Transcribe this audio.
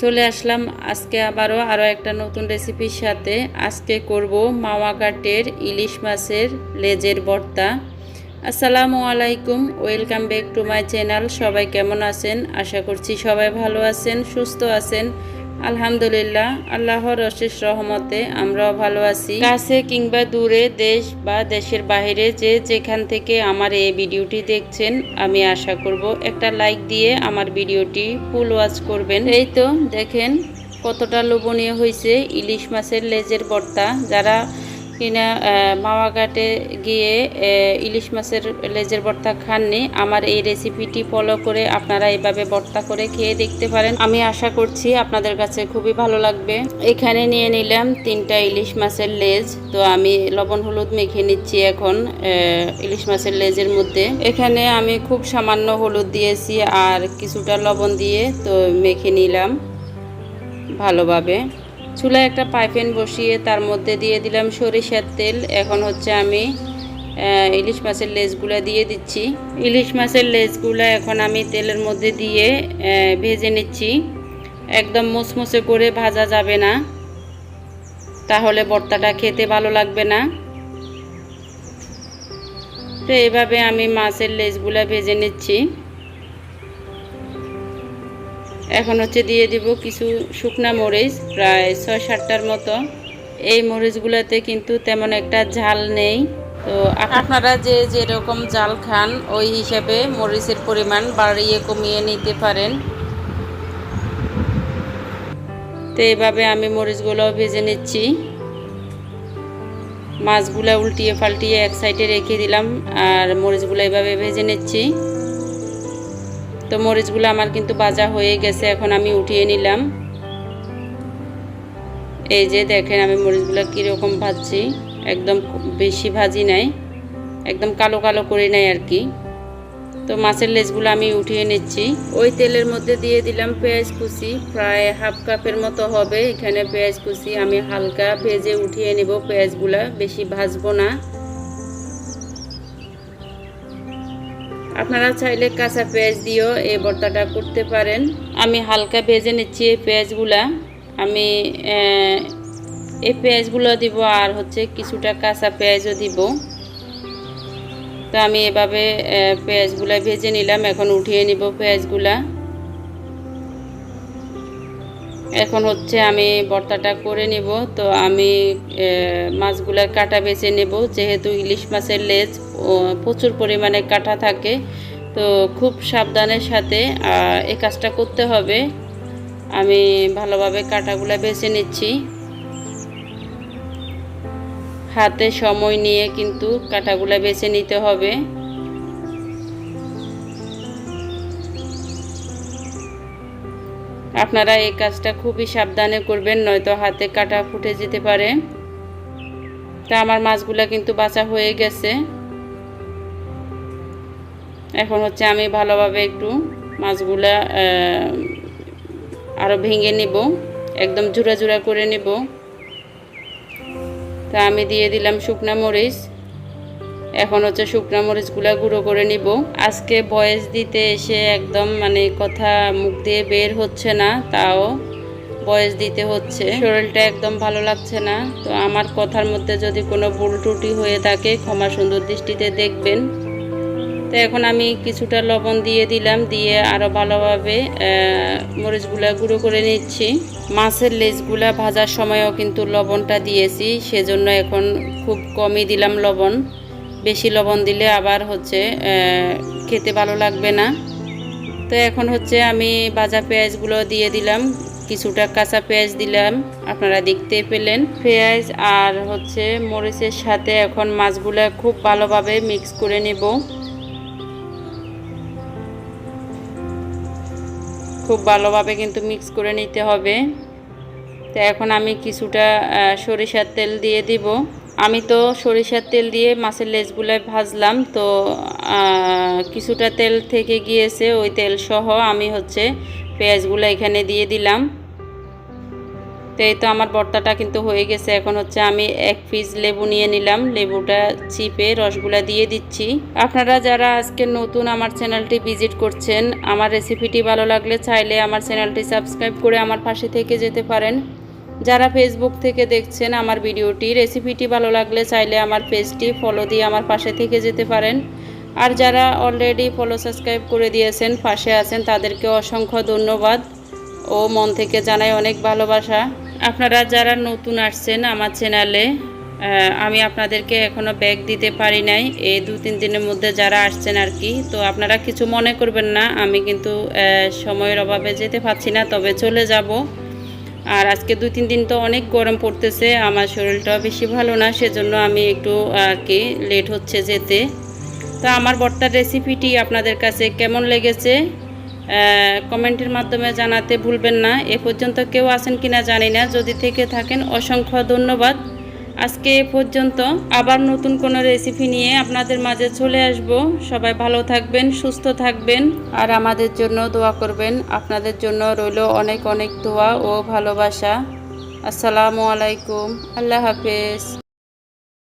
চলে আসলাম। আজকে আবারও আরও একটা নতুন রেসিপির সাথে। আজকে করব মাওয়া কাটের ইলিশ মাছের লেজের ভর্তা। আসসালামু আলাইকুম, welcome back to my channel. সবাই কেমন আছেন? আশা করছি সবাই ভালো আছেন, সুস্থ আছেন। আলহামদুলিল্লাহ, আল্লাহর অশেষ রহমতে আমরাও ভালো আছি। কাছে কিংবা দূরে দেশ বা দেশের বাইরে যে যেখান থেকে আমার এই ভিডিওটি দেখছেন, আমি আশা করব একটা লাইক দিয়ে আমার ভিডিওটি ফুল ওয়াচ করবেন। এই তো দেখেন কতটা লোভনীয় হয়েছে ইলিশ মাছের লেজের ভর্তা যারা কিনা মাওয়াঘাটে গিয়ে ইলিশ মাছের লেজের ভর্তা খাননি। আমার এই রেসিপিটি ফলো করে আপনারা এভাবে ভর্তা করে খেয়ে দেখতে পারেন। আমি আশা করছি আপনাদের কাছে খুবই ভালো লাগবে। এখানে নিয়ে নিলাম তিনটা ইলিশ মাছের লেজ। তো আমি লবণ, হলুদ মেখে নিচ্ছি এখন ইলিশ মাছের লেজের মধ্যে। এখানে আমি খুব সামান্য হলুদ দিয়েছি আর কিছুটা লবণ দিয়ে তো মেখে নিলাম ভালোভাবে। চুলায় একটা পাইপেন বসিয়ে তার মধ্যে দিয়ে দিলাম সরিষার তেল। এখন হচ্ছে আমি ইলিশ মাছের লেজগুলা দিয়ে দিচ্ছি। ইলিশ মাছের লেজগুলা এখন আমি তেলের মধ্যে দিয়ে ভেজে নিচ্ছি। একদম মুসমুসে করে ভাজা যাবে না। তাহলে ভর্তাটা খেতে ভালো লাগবে না। তো এভাবে আমি মাছের লেজগুলা ভেজে নিচ্ছি। এখন হচ্ছে দিয়ে দিব কিছু শুকনা মরিচ, প্রায় ছয় সাতটার মতো। এই মরিচগুলোতে কিন্তু তেমন একটা ঝাল নেই। তো আপনারা যে যেরকম জাল খান, ওই হিসাবে মরিচের পরিমাণ বাড়িয়ে কমিয়ে নিতে পারেন। তো এইভাবে আমি মরিচগুলো ভেজে নিচ্ছি। মাছগুলো উল্টিয়ে পাল্টিয়ে এক সাইডে রেখে দিলাম, আর মরিচগুলো এভাবে ভেজে নিচ্ছি। তো মরিচগুলো আমার কিন্তু ভাজা হয়ে গেছে, এখন আমি উঠিয়ে নিলাম। এই যে দেখেন আমি মরিচগুলো কীরকম ভাজছি, একদম বেশি ভাজি নাই, একদম কালো কালো করে নাই আর কি। তো মাছের লেজগুলো আমি উঠিয়ে নিচ্ছি। ওই তেলের মধ্যে দিয়ে দিলাম পেঁয়াজ কুচি, প্রায় হাফ কাপের মতো হবে। এখানে পেঁয়াজ কুচি আমি হালকা ভেজে উঠিয়ে নেব, পেঁয়াজগুলা বেশি ভাজবো না। আপনারা চাইলে কাঁচা পেঁয়াজ দিয়েও এই ভর্তাটা করতে পারেন। আমি হালকা ভেজে নিচ্ছি এই পেঁয়াজগুলা। আমি এই পেঁয়াজগুলো দিব আর হচ্ছে কিছুটা কাঁচা পেঁয়াজও দিব। তো আমি এভাবে পেঁয়াজগুলা ভেজে নিলাম। এখন উঠিয়ে নিব পেঁয়াজগুলা। এখন হচ্ছে আমি ভর্তাটা করে নিব। তো আমি মাছগুলার কাটা বেছে নেব। যেহেতু ইলিশ মাছের লেজ প্রচুর পরিমাণে কাটা থাকে। তো খুব সাবধানের সাথে এই কাজটা করতে হবে। আমি ভালোভাবে কাটাগুলা বেছে নিচ্ছি। হাতে সময় নিয়ে কিন্তু কাটাগুলা বেছে নিতে হবে। আপনারা এই কাজটা খুবই সাবধানে করবেন, নয়তো হাতে কাটা ফুটে যেতে পারে। তা আমার মাছগুলো কিন্তু বাঁচা হয়ে গেছে। এখন হচ্ছে আমি ভালোভাবে একটু মাছগুলা আরও ভেঙে নেব, একদম জোড়া জোড়া করে নেব। তা আমি দিয়ে দিলাম শুকনা মরিচ। এখন হচ্ছে শুকনা মরিচগুলা গুঁড়ো করে নিব। আজকে বয়েস দিতে এসে একদম মানে কথা মুখ দিয়ে বের হচ্ছে না, তাও বয়েস দিতে হচ্ছে। শরীরটা একদম ভালো লাগছে না, তো আমার কথার মধ্যে যদি কোনো ভুল ত্রুটি হয়ে থাকে, ক্ষমা সুন্দর দৃষ্টিতে দেখবেন। তো এখন আমি কিছুটা লবণ দিয়ে দিলাম, দিয়ে আরও ভালোভাবে মরিচগুলা গুঁড়ো করে নিচ্ছি। মাছের লেজগুলা ভাজার সময়ও কিন্তু লবণটা দিয়েছি, সেজন্য এখন খুব কমই দিলাম লবণ। বেশি লবণ দিলে আবার হচ্ছে খেতে ভালো লাগবে না। তো এখন হচ্ছে আমি ভাজা পেঁয়াজগুলো দিয়ে দিলাম, কিছুটা কাঁচা পেঁয়াজ দিলাম, আপনারা দেখতে পেলেন। পেঁয়াজ আর হচ্ছে মরিচের সাথে এখন মাছগুলো খুব ভালোভাবে মিক্স করে নেব। খুব ভালোভাবে কিন্তু মিক্স করে নিতে হবে। তো এখন আমি কিছুটা সরিষার তেল দিয়ে দিব। আমি তো সরিষার তেল দিয়ে মাছের লেজগুলোয় ভাজলাম, তো কিছুটা তেল থেকে গিয়েছে ওই তেল সহ আমি হচ্ছে পেঁয়াজগুলো এখানে দিয়ে দিলাম। তো এই তো আমার ভর্তাটা কিন্তু হয়ে গেছে। এখন হচ্ছে আমি এক পিস লেবু নিয়ে নিলাম। লেবুটা চিপে রসগুলা দিয়ে দিচ্ছি। আপনারা যারা আজকে নতুন আমার চ্যানেলটি ভিজিট করছেন, আমার রেসিপিটি ভালো লাগলে চাইলে আমার চ্যানেলটি সাবস্ক্রাইব করে আমার পাশে থেকে যেতে পারেন। যারা ফেসবুক থেকে দেখছেন আমার ভিডিওটি রেসিপিটি ভালো লাগলে চাইলে আমার পেজটি ফলো দিয়ে আমার পাশে থেকে যেতে পারেন। আর যারা অলরেডি ফলো সাবস্ক্রাইব করে দিয়েছেন, পাশে আছেন, তাদেরকে অসংখ্য ধন্যবাদ ও মন থেকে জানাই অনেক ভালোবাসা। আপনারা যারা নতুন আসছেন আমার চ্যানেলে আমি আপনাদেরকে এখনও ব্যাগ দিতে পারি নাই। এই দু তিন দিনের মধ্যে যারা আসছেন আর কি, তো আপনারা কিছু মনে করবেন না, আমি কিন্তু সময়ের অভাবে যেতে পারছি না, তবে চলে যাব। আর আজকে দুই, তিন দিন তো অনেক গরম পড়তেছে, আমার শরীরটা বেশি ভালো না, সেজন্য আমি একটু আর কি লেট হচ্ছে যেতে। তো আমার বর্তার রেসিপিটি আপনাদের কাছে কেমন লেগেছে কমেন্টের মাধ্যমে জানাতে ভুলবেন না। এ পর্যন্ত কেউ আছেন কিনা জানি না, যদি থেকে থাকেন অসংখ্য ধন্যবাদ। আজকে এ পর্যন্ত আবার নতুন কোনো রেসিপি নিয়ে আপনাদের মাঝে চলে আসব। সবাই ভালো থাকবেন, সুস্থ থাকবেন। আর আমাদের জন্য দোয়া করবেন। আপনাদের জন্য রইল অনেক অনেক দোয়া ও ভালোবাসা। আসসালামু আলাইকুম। আল্লাহ হাফেজ।